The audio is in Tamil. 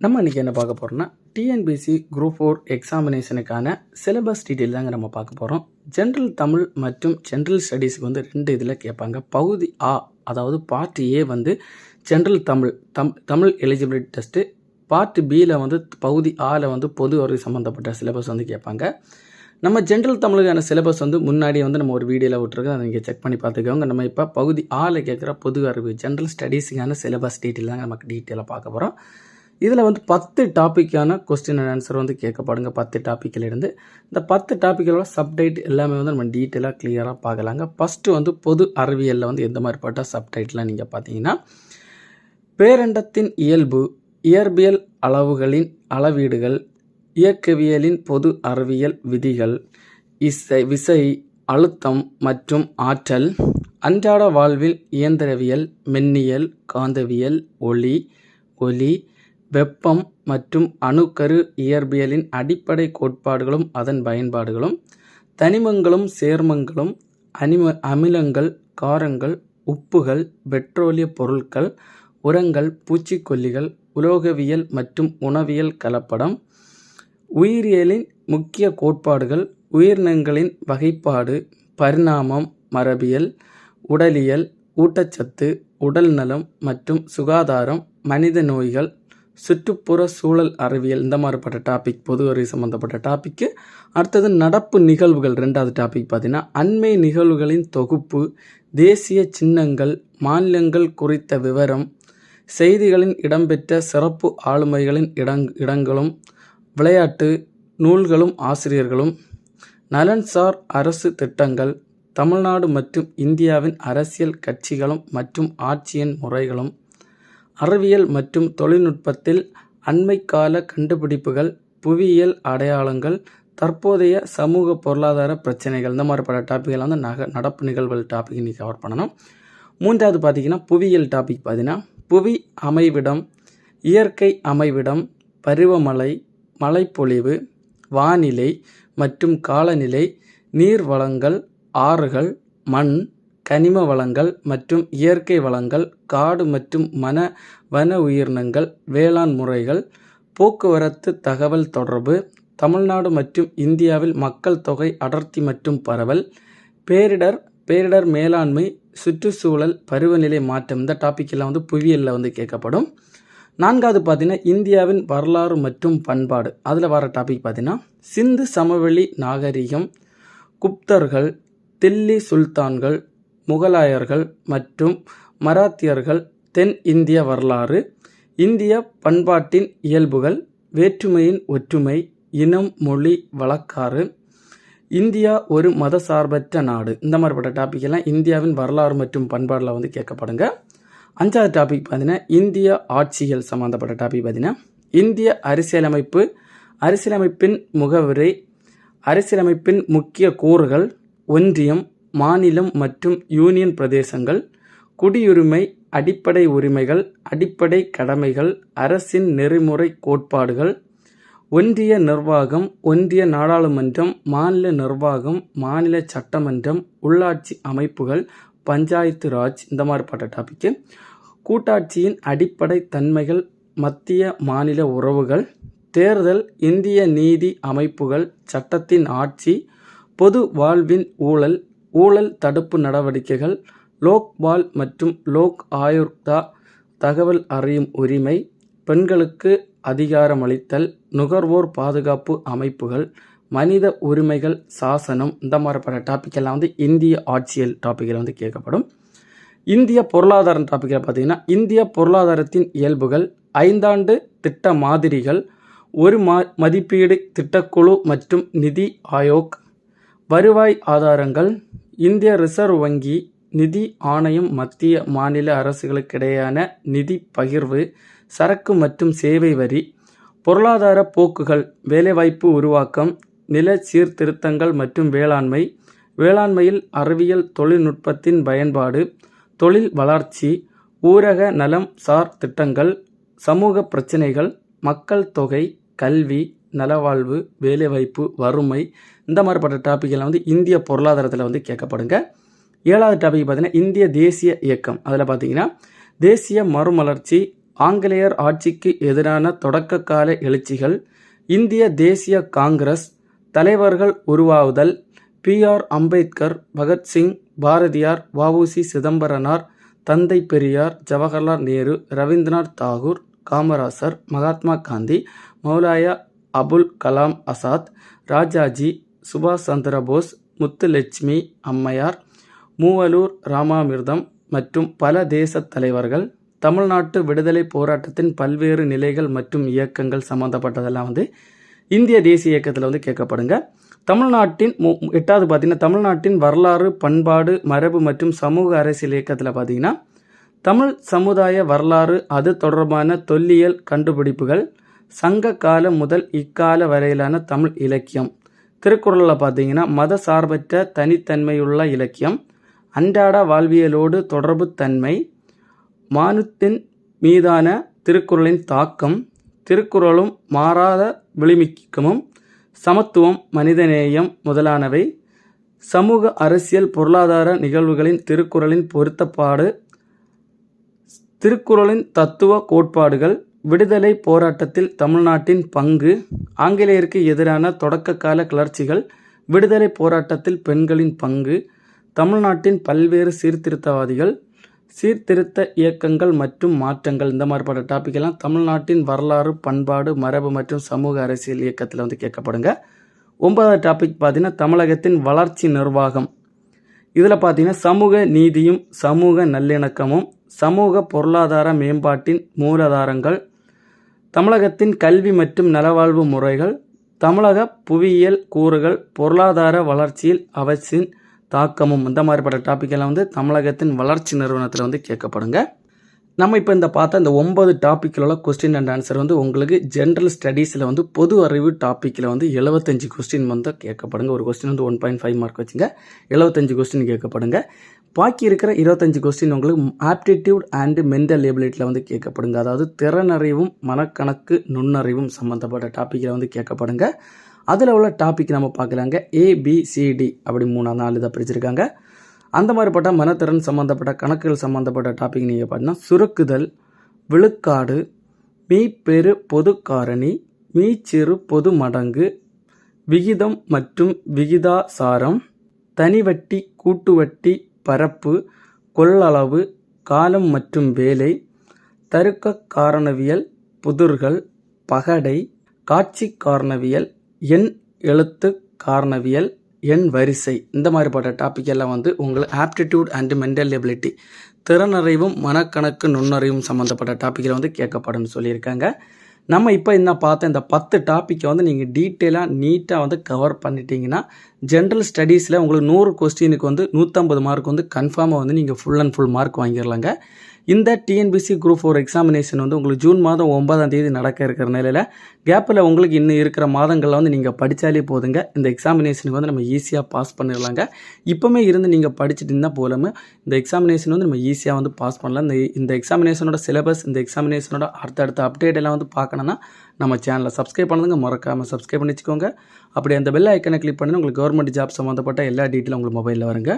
நம்ம இன்றைக்கி என்ன பார்க்க போகிறோம்னா டிஎன்பிசி குரூப் ஃபோர் எக்ஸாமினேஷனுக்கான சிலபஸ் டீட்டெயில் தாங்க நம்ம பார்க்க போகிறோம் ஜென்ரல் தமிழ் மற்றும் ஜென்ரல் ஸ்டடீஸுக்கு வந்து ரெண்டு இதில் கேட்பாங்க. பகுதி ஆ அதாவது பார்ட் ஏ வந்து ஜென்ரல் தமிழ் தம் தமிழ் எலிஜிபிலிட்டி டெஸ்ட்டு பார்ட் பியில் வந்து பகுதி ஆவில் வந்து பொது அறிவு சம்மந்தப்பட்ட சிலபஸ் வந்து கேட்பாங்க. நம்ம ஜென்ரல் தமிழுக்கான சிலபஸ் வந்து முன்னாடியே வந்து நம்ம ஒரு வீடியோவில் விட்ருக்கோம் அதை நீங்கள் செக் பண்ணி பார்த்துக்கோங்க. நம்ம இப்போ பகுதி ஆவில் கேட்குற பொது அறிவு ஜென்ரல் ஸ்டடீஸுக்கான சிலபஸ் டீட்டெயில் தான் நமக்கு டீட்டெயிலாக பார்க்க போகிறோம் இதில் வந்து பத்து டாப்பிக்கான கொஸ்டின் அண்ட் ஆன்சர் வந்து கேட்கப்படுங்க பத்து டாப்பிக்கிலேருந்து இந்த பத்து டாப்பிக்கலோட சப்டைட் எல்லாமே வந்து நம்ம டீட்டெயிலாக கிளியராக பார்க்கலாங்க. ஃபஸ்ட்டு வந்து பொது அறிவியலில் வந்து எந்த மாதிரி பட்ட சப்டைட்லாம் நீங்கள் பார்த்தீங்கன்னா பேரண்டத்தின் இயல்பு இயற்பியல் அளவுகளின் அளவீடுகள் இயக்கவியலின் பொது அறிவியல் விதிகள் இசை விசை அழுத்தம் மற்றும் ஆற்றல் அன்றாட வாழ்வில் இயந்திரவியல் மென்னியல் காந்தவியல் ஒளி ஒலி வெப்பம் மற்றும் அணுக்கரு இயற்பியலின் அடிப்படை கோட்பாடுகளும் அதன் பயன்பாடுகளும் தனிமங்களும் சேர்மங்களும் அனிம அமிலங்கள் காரங்கள் உப்புகள் பெட்ரோலிய பொருட்கள் உரங்கள் பூச்சிக்கொல்லிகள் உலோகவியல் மற்றும் உணவியல் கலப்படம் உயிரியலின் முக்கிய கோட்பாடுகள் உயிரினங்களின் வகைப்பாடு பரிணாமம் மரபியல் உடலியல் ஊட்டச்சத்து உடல் நலம் மற்றும் சுகாதாரம் மனித நோய்கள் சுற்றுப்புற சூழல் அறிவியல் இந்த மாதிரிப்பட்ட டாபிக் பொது அறிவு சம்மந்தப்பட்ட டாப்பிக்கு அடுத்தது நடப்பு நிகழ்வுகள் ரெண்டாவது டாபிக் பார்த்தீங்கன்னா அண்மை நிகழ்வுகளின் தொகுப்பு தேசிய சின்னங்கள் மாநிலங்கள் குறித்த விவரம் செய்திகளின் இடம்பெற்ற சிறப்பு ஆளுமைகளின் இடங் இடங்களும் விளையாட்டு நூல்களும் ஆசிரியர்களும் நலன்சார் அரசு திட்டங்கள் தமிழ்நாடு மற்றும் இந்தியாவின் அரசியல் கட்சிகளும் மற்றும் ஆட்சியின் முறைகளும் அறிவியல் மற்றும் தொழில்நுட்பத்தில் அண்மைக்கால கண்டுபிடிப்புகள் புவியியல் அடையாளங்கள் தற்போதைய சமூக பொருளாதார பிரச்சனைகள் இந்த மாதிரி பல டாப்பிக்கில் வந்து நக நடப்பு நிகழ்வுகள் டாபிக் இன்றைக்கி கவர் பண்ணணும். மூன்றாவது பார்த்தீங்கன்னா புவியியல் டாபிக் பார்த்தீங்கன்னா புவி அமைவிடம் இயற்கை அமைவிடம் பருவமழை மழைப்பொழிவு வானிலை மற்றும் காலநிலை நீர் வளங்கள் ஆறுகள் மண் கனிம வளங்கள் மற்றும் இயற்கை வளங்கள் காடு மற்றும் மன வன உயிரினங்கள் வேளாண் முறைகள் போக்குவரத்து தகவல் தொடர்பு தமிழ்நாடு மற்றும் இந்தியாவில் மக்கள் தொகை அடர்த்தி மற்றும் பரவல் பேரிடர் பேரிடர் மேலாண்மை சுற்றுச்சூழல் பருவநிலை மாற்றம். இந்த டாப்பிக்கெல்லாம் வந்து புவியியலில் வந்து கேட்கப்படும். நான்காவது பார்த்தீங்கன்னா இந்தியாவின் வரலாறு மற்றும் பண்பாடு. அதில் வர டாபிக் பார்த்தீங்கன்னா சிந்து சமவெளி நாகரிகம் குப்தர்கள் தில்லி சுல்தான்கள் முகலாயர்கள் மற்றும் மராத்தியர்கள் தென் இந்திய வரலாறு இந்திய பண்பாட்டின் இயல்புகள் வேற்றுமையின் ஒற்றுமை இனம் மொழி வழக்காறு. இந்தியா ஒரு மதசார்பற்ற நாடு. இந்த மாதிரிப்பட்ட டாபிக் எல்லாம் இந்தியாவின் வரலாறு மற்றும் பண்பாடில் வந்து கேட்கப்படுங்க. அஞ்சாவது டாபிக் பார்த்தீங்கன்னா இந்திய ஆட்சிகள் சம்மந்தப்பட்ட டாபிக் பார்த்தீங்கன்னா இந்திய அரசியலமைப்பு அரசியலமைப்பின் முகவரி அரசியலமைப்பின் முக்கிய கூறுகள் ஒன்றியம் மாநிலம் மற்றும் யூனியன் பிரதேசங்கள் குடியுரிமை அடிப்படை உரிமைகள் அடிப்படை கடமைகள் அரசின் நெறிமுறை கோட்பாடுகள் ஒன்றிய நிர்வாகம் ஒன்றிய நாடாளுமன்றம் மாநில நிர்வாகம் மாநில சட்டமன்றம் உள்ளாட்சி அமைப்புகள் பஞ்சாயத்து ராஜ் இந்த மாதிரிப்பட்ட டாபிக்கு கூட்டாட்சியின் அடிப்படை தன்மைகள் மத்திய மாநில உறவுகள் தேர்தல் இந்திய நீதி அமைப்புகள் சட்டத்தின் ஆட்சி பொது வாழ்வின் ஊழல் ஊழல் தடுப்பு நடவடிக்கைகள் லோக்பால் மற்றும் லோக் ஆயுக்தா தகவல் அறியும் உரிமை பெண்களுக்கு அதிகாரமளித்தல் நுகர்வோர் பாதுகாப்பு அமைப்புகள் மனித உரிமைகள் சாசனம் இந்த மாதிரிப்பட்ட டாப்பிக்கெல்லாம் வந்து இந்திய ஆட்சியல் டாப்பிக்கில் வந்து கேட்கப்படும். இந்திய பொருளாதாரம் டாப்பிக்கில் பார்த்தீங்கன்னா இந்திய பொருளாதாரத்தின் இயல்புகள் ஐந்தாண்டு திட்ட மாதிரிகள் ஒரு மா மதிப்பீடு திட்டக்குழு மற்றும் நிதி ஆயோக் வருவாய் ஆதாரங்கள். இந்திய ரிசர்வ் வங்கி நிதி ஆணையம் மத்திய மாநில அரசுகளுக்கிடையான நிதி பகிர்வு சரக்கு மற்றும் சேவை வரி பொருளாதார போக்குகள் வேலைவாய்ப்பு உருவாக்கம் நில சீர்திருத்தங்கள் மற்றும் வேளாண்மை வேளாண்மையில் அறிவியல் தொழில்நுட்பத்தின் பயன்பாடு தொழில் வளர்ச்சி ஊரக நலம் சார் திட்டங்கள் சமூக பிரச்சினைகள் மக்கள் தொகை கல்வி நலவாழ்வு வேலைவாய்ப்பு வறுமை இந்த மாதிரிப்பட்ட டாப்பிக்கெல்லாம் வந்து இந்திய பொருளாதாரத்தில் வந்து கேட்கப்படுங்க. ஏழாவது டாபிக் பார்த்தீங்கன்னா இந்திய தேசிய இயக்கம். அதில் பார்த்தீங்கன்னா தேசிய மறுமலர்ச்சி ஆங்கிலேயர் ஆட்சிக்கு எதிரான தொடக்க கால எழுச்சிகள் இந்திய தேசிய காங்கிரஸ் தலைவர்கள் உருவாவுதல் பி ஆர் அம்பேத்கர் பகத்சிங் பாரதியார் வஉசி சிதம்பரனார் தந்தை பெரியார் ஜவஹர்லால் நேரு ரவீந்திரநாத் தாகூர் காமராசர் மகாத்மா காந்தி மௌலாயா அபுல் கலாம் ஆசாத் ராஜாஜி சுபாஷ் சந்திரபோஸ் முத்துலட்சுமி அம்மையார் மூவலூர் ராமாமிர்தம் மற்றும் பல தேசத் தலைவர்கள் தமிழ்நாட்டு விடுதலை போராட்டத்தின் பல்வேறு நிலைகள் மற்றும் இயக்கங்கள் சம்மந்தப்பட்டதெல்லாம் வந்து இந்திய தேசிய இயக்கத்தில் வந்து கேட்கப்படுங்க. தமிழ்நாட்டின் மு எட்டாவது பார்த்தீங்கன்னா தமிழ்நாட்டின் வரலாறு பண்பாடு மரபு மற்றும் சமூக அரசியல் இயக்கத்தில் பார்த்தீங்கன்னா தமிழ் சமுதாய வரலாறு அது தொடர்பான தொல்லியல் கண்டுபிடிப்புகள் சங்க காலம் முதல் இக்கால வரையிலான தமிழ் இலக்கியம். திருக்குறளில் பார்த்தீங்கன்னா மத சார்பற்ற தனித்தன்மையுள்ள இலக்கியம் அன்றாட வாழ்வியலோடு தொடர்பு தன்மை மானுத்தின் மீதான திருக்குறளின் தாக்கம் திருக்குறளும் மாறாத விளிமிக்கமும் சமத்துவம் மனிதநேயம் முதலானவை சமூக அரசியல் பொருளாதார நிகழ்வுகளின் திருக்குறளின் பொருத்தப்பாடு திருக்குறளின் தத்துவ கோட்பாடுகள் விடுதலை போராட்டத்தில் தமிழ்நாட்டின் பங்கு ஆங்கிலேயருக்கு எதிரான தொடக்க கால கிளர்ச்சிகள் விடுதலை போராட்டத்தில் பெண்களின் பங்கு தமிழ்நாட்டின் பல்வேறு சீர்திருத்தவாதிகள் சீர்திருத்த இயக்கங்கள் மற்றும் மாற்றங்கள். இந்த மாதிரிப்பட்ட டாபிக் எல்லாம் தமிழ்நாட்டின் வரலாறு பண்பாடு மரபு மற்றும் சமூக அரசியல் இயக்கத்தில் வந்து கேட்கப்படுங்க. ஒன்பதாவது டாபிக் பார்த்தீங்கன்னா தமிழகத்தின் வளர்ச்சி நிர்வாகம். இதில் பார்த்தீங்கன்னா சமூக நீதியும் சமூக நல்லிணக்கமும் சமூக பொருளாதார மேம்பாட்டின் மூலாதாரங்கள் தமிழகத்தின் கல்வி மற்றும் நலவாழ்வு முறைகள் தமிழக புவியியல் கூறுகள் பொருளாதார வளர்ச்சியில் அவற்றின் தாக்கமும் இந்த மாதிரிப்பட்ட டாப்பிக்கெல்லாம் வந்து தமிழகத்தின் வளர்ச்சி நிறுவனத்தில் வந்து கேட்கப்படுங்க. நம்ம இப்போ இந்த பார்த்த இந்த ஒன்பது டாப்பிக்கில் உள்ள கொஸ்டின் அண்ட் ஆன்சர் வந்து உங்களுக்கு ஜென்ரல் ஸ்டடீஸில் வந்து பொது அறிவு டாப்பிக்கில் வந்து எழுபத்தஞ்சு கொஸ்டின் வந்து கேட்கப்படுங்க. ஒரு கொஸ்டின் வந்து ஒன் பாயிண்ட் ஃபைவ் மார்க் வச்சுங்க. எழுபத்தஞ்சு கொஸ்டின் கேட்கப்படுங்க. பாக்கி இருக்கிற இருபத்தஞ்சு கொஸ்டின் உங்களுக்கு ஆப்டிடியூட் அண்டு மென்டல் எபிலிட்டியில் வந்து கேட்கப்படுங்க. அதாவது திறனறிவும் மனக்கணக்கு நுண்ணறிவும் சம்மந்தப்பட்ட டாப்பிக்கில் வந்து கேட்கப்படுங்க. அதில் உள்ள டாபிக் நம்ம பார்க்கலாங்க. ஏபிசிடி அப்படி மூணா நாலு இதை பிரிச்சிருக்காங்க. அந்த மாதிரிப்பட்ட மனத்திறன் சம்மந்தப்பட்ட கணக்குகள் சம்மந்தப்பட்ட டாபிக் நீங்கள் பார்த்தீங்கன்னா சுருக்குதல் விழுக்காடு மீப்பெரு பொது காரணி மீச்சிறு பொது மடங்கு விகிதம் மற்றும் விகிதாசாரம் தனிவட்டி கூட்டுவட்டி பரப்பு கொள்ளளவு காலம் மற்றும் வேலை தருக்க காரணவியல் புதிர்கள் பகடை காட்சி காரணவியல் எண் எழுத்து காரணவியல் எண் வரிசை. இந்த மாதிரிப்பட்ட டாபிக் எல்லாம் வந்து உங்களுக்கு ஆப்டிடியூட் அண்ட் மென்டல் எபிலிட்டி திறனறிவும் மனக்கணக்கு நுண்ணறிவும் சம்மந்தப்பட்ட டாப்பிக்கில் வந்து கேட்கப்படும்னு சொல்லியிருக்காங்க. நம்ம இப்போ என்ன பார்த்த இந்த பத்து டாப்பிக்கை வந்து நீங்கள் டீட்டெயிலாக நீட்டாக வந்து கவர் பண்ணிட்டீங்கன்னா ஜென்ரல் ஸ்டடீஸில் உங்களுக்கு நூறு கொஸ்டினுக்கு வந்து நூற்றம்பது மார்க் வந்து கன்ஃபார்மாக வந்து நீங்கள் ஃபுல் அண்ட் ஃபுல் மார்க் வாங்கிடலாங்க இந்த டிஎன்பிசி குரூப் ஃபோர் எக்ஸாமினேஷன் வந்து உங்களுக்கு ஜூன் மாதம் ஒன்பதாம் தேதி நடக்க இருக்கிற நிலையில் கேப்பில் உங்களுக்கு இன்னும் இருக்கிற மாதங்களில் வந்து நீங்கள் படித்தாலே போதுங்க. இந்த எக்ஸாமினேஷனுக்கு வந்து நம்ம ஈஸியாக பாஸ் பண்ணிடலாங்க இப்போமே இருந்து நீங்கள் படிச்சுட்டு இருந்தால் போலாமல் இந்த எக்ஸாமினேஷன் வந்து நம்ம ஈஸியாக வந்து பாஸ் பண்ணலாம். இந்த இந்த எக்ஸாமினேஷனோட சிலபஸ் இந்த எக்ஸாமினேஷனோட அடுத்தடுத்த அப்டேட் எல்லாம் வந்து பார்க்கணுன்னா நம்ம சேனலை சப்ஸ்கிரைப் பண்ணுங்க மறக்காமல் சப்ஸ்கிரைப் பண்ணி வச்சுக்கோங்க அப்படி அந்த பெல் ஐக்கனை கிளிக் பண்ணி உங்களுக்கு கவர்மெண்ட் ஜாப் சம்மந்தப்பட்ட எல்லா டீட்டெயிலும் உங்களுக்கு மொபைலில் வருங்க.